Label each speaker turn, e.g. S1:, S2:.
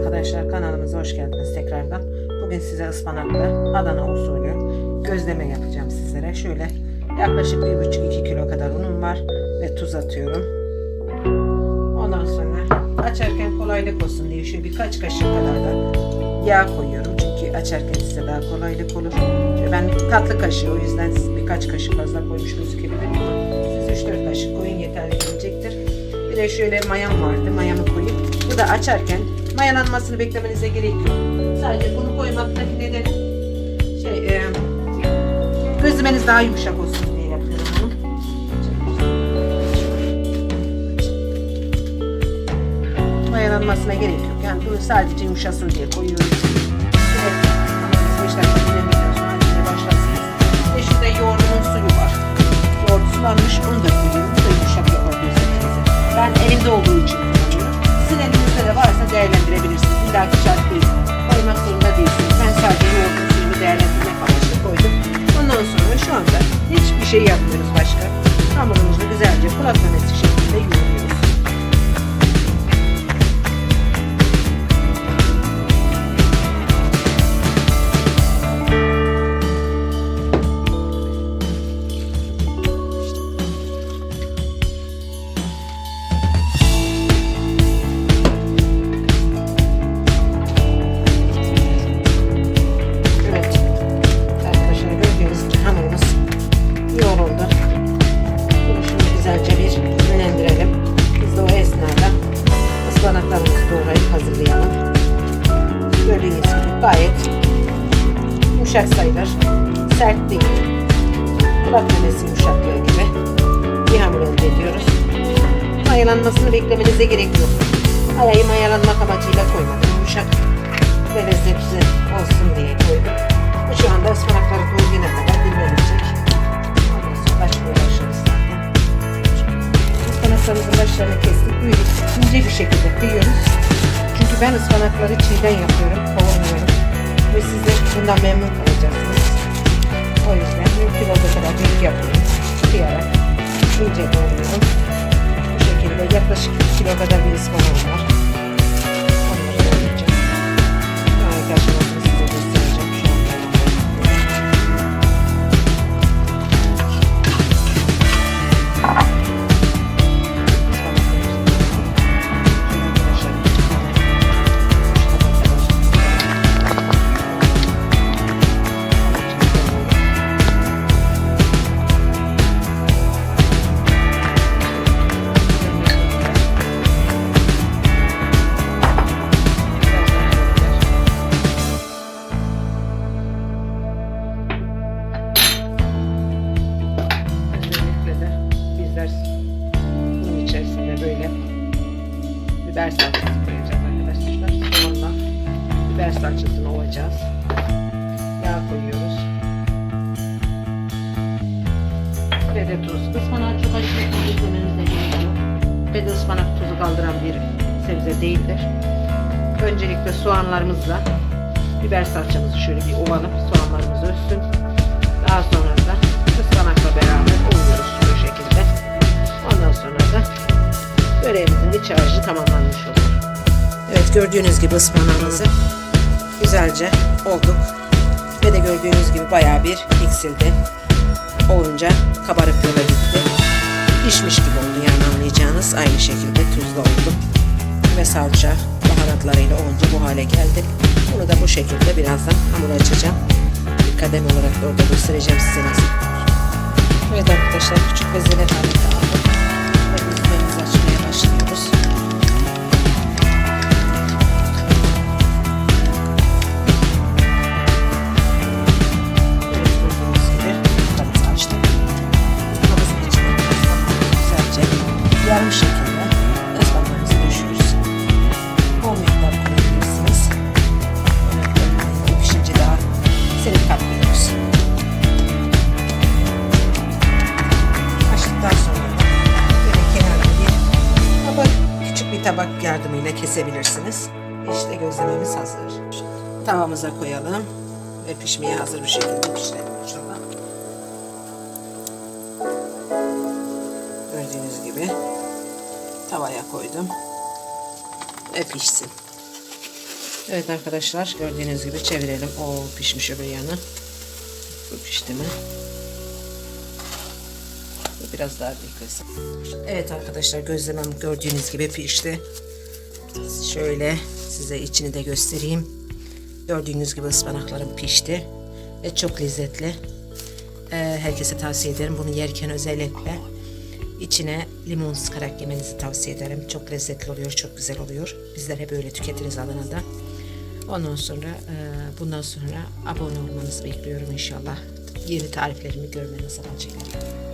S1: Arkadaşlar kanalımıza hoş geldiniz tekrardan. Bugün size ıspanaklı Adana usulü gözleme yapacağım sizlere. Şöyle yaklaşık 1,5-2 kilo kadar unum var ve tuz atıyorum. Ondan sonra açarken kolaylık olsun diye şöyle birkaç kaşık kadar da yağ koyuyorum. Çünkü açarken size daha kolaylık olur. Ben tatlı kaşığı o yüzden siz birkaç kaşık fazla koymuş gözükebilir ama siz 3-4 kaşık koyun yeterli gelecektir. Bir de şöyle mayam vardı. Mayamı koyup bu da açarken mayalanmasını beklemenize gerek yok. Sadece bunu koymaktaki nedeni şey e, gözlemeniz daha yumuşak olsun diye yapıyorum bunu. Mayalanmasına gerek yok. Yani bunu sadece yumuşasın diye koyuyoruz. Evet. Başlarsınız. Ve şurada yoğurdunun suyu var. Yoğurt sulanmış onu da koyuyorum. Bu da şey gayet yumuşak sayılır. Sert değil. Kulak memesi yumuşaklığı gibi bir hamur elde ediyoruz. Mayalanmasını beklemenize gerek yok. Ayayı mayalanmak amacıyla koymadım. Yumuşak ve lezzetli olsun diye koydum. Bu şu anda ıspanakları koyduğuna kadar dinlenecek. Ondan sonra başlıyor başlarız zaten. Başlarını kestik. Böyle ince bir şekilde kıyıyoruz. Çünkü ben ıspanakları çiğden yapıyorum. Ve siz de bundan memnun kalacaksınız. O yüzden mümkün olduğu kadar büyük yapıyorum. Kıyarak ince doğruyorum. Bu şekilde yaklaşık 2 kilo kadar bir ıspanağım var. Biber salçası koyacağız arkadaşlar. Soğanla biber salçasını ovacağız. Yağ koyuyoruz. Ve de tuz. Ispanak çok tuz izlemenize gerek yok. Ve de ıspanak tuzu kaldıran bir sebze değildir. Öncelikle soğanlarımızla biber salçamızı şöyle bir ovalıp soğanlarımız ölsün. Daha sonra da ıspanakla beraber ovuyoruz bu şekilde. Ondan sonra da böreğimizin iç harcı tamamlanmış olur. Evet gördüğünüz gibi ıspanağımızı güzelce olduk. Ve de gördüğünüz gibi bayağı bir eksildi. Olunca kabarıklığı da gitti. Pişmiş gibi oldu yani anlayacağınız. Aynı şekilde tuzlu oldu. Ve salça baharatlarıyla olunca bu hale geldi. Bunu da bu şekilde birazdan hamur açacağım. Bir kadem olarak da orada göstereceğim size nasıl. Evet arkadaşlar küçük bezeler halinde aldım. Yarım şekilde ıspanağımızı döşüyoruz. Bol miktar koyabilirsiniz. Pişince daha seri katlıyoruz. Açtıktan sonra böyle kenarda bir tabak, küçük bir tabak yardımıyla kesebilirsiniz. İşte gözlememiz hazır. Tavamıza koyalım ve pişmeye hazır bir şekilde pişirelim. Gördüğünüz gibi tavaya koydum ve pişsin. Evet arkadaşlar gördüğünüz gibi çevirelim. O pişmiş öbür yanı. Bu pişti mi? Biraz daha beklesin. Evet arkadaşlar gözlemem gördüğünüz gibi pişti. Şöyle size içini de göstereyim. Gördüğünüz gibi ıspanaklarım pişti. Ve çok lezzetli. Ee, herkese tavsiye ederim. Bunu yerken özellikle içine limon sıkarak yemenizi tavsiye ederim. Çok lezzetli oluyor, çok güzel oluyor. Bizler hep öyle tüketiriz Adana'da. Ondan sonra e, bundan sonra abone olmanızı bekliyorum inşallah. Yeni tariflerimi görmenizi aracılığıyla.